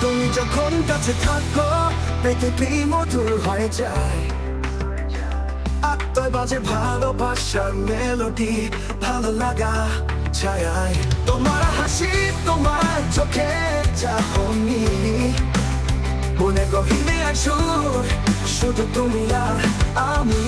তুমি যখন কাছে থাকো পৃথিবী মধুর হয়ে যায় বাজে ভালোবাসার মেলোডি ভালো লাগা ছায় তোমার হাসি, তোমার চোখে চাহনি। মনে গভীরে আসু শুধু তুমি আর আমি।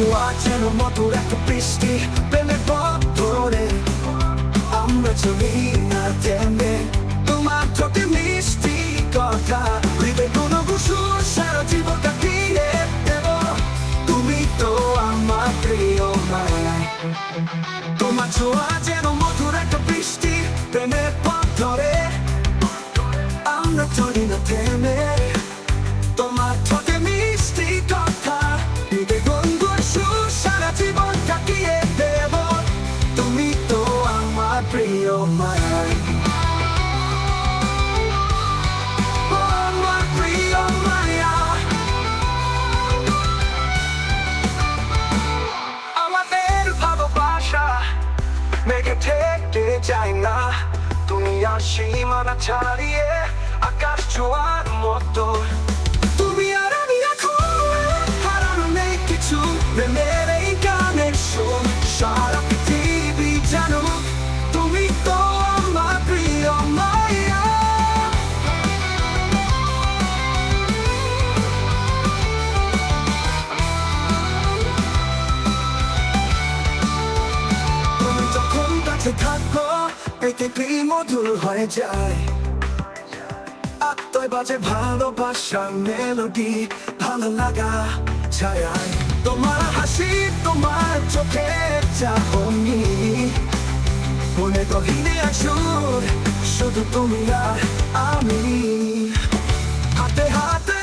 ছোঁয়া যেন মধুর একটা বৃষ্টি প্রেমের পথ ধরে আমরা চলি না থেমে তোমার চোখে মিষ্টি কথা হৃদয় কোনো গুসুর সারা জীবন কাটিয়ে দেব তুমি তো আমার প্রিয় মায় তোমার ছোঁয়া যেন মধুর একটা বৃষ্টি প্রেমের পথ ধরে আমরা চলি না থেমে তোমার আমাদের ভালোবাসা মেঘে থেকে যায় না তুমি ছাড়িয়ে আকাশ ছোঁয়ার মতো তুমি তো আমার প্রিয় হয়ে যায়? আত্মায় বাজে ভালোবাসার মেলোডি ভালো লাগা ছায় তোমার হাসি তোমার চোখে চাহনি মনে গহিনে আসুর শুধু তুমি আর আমি। হাতে হাতে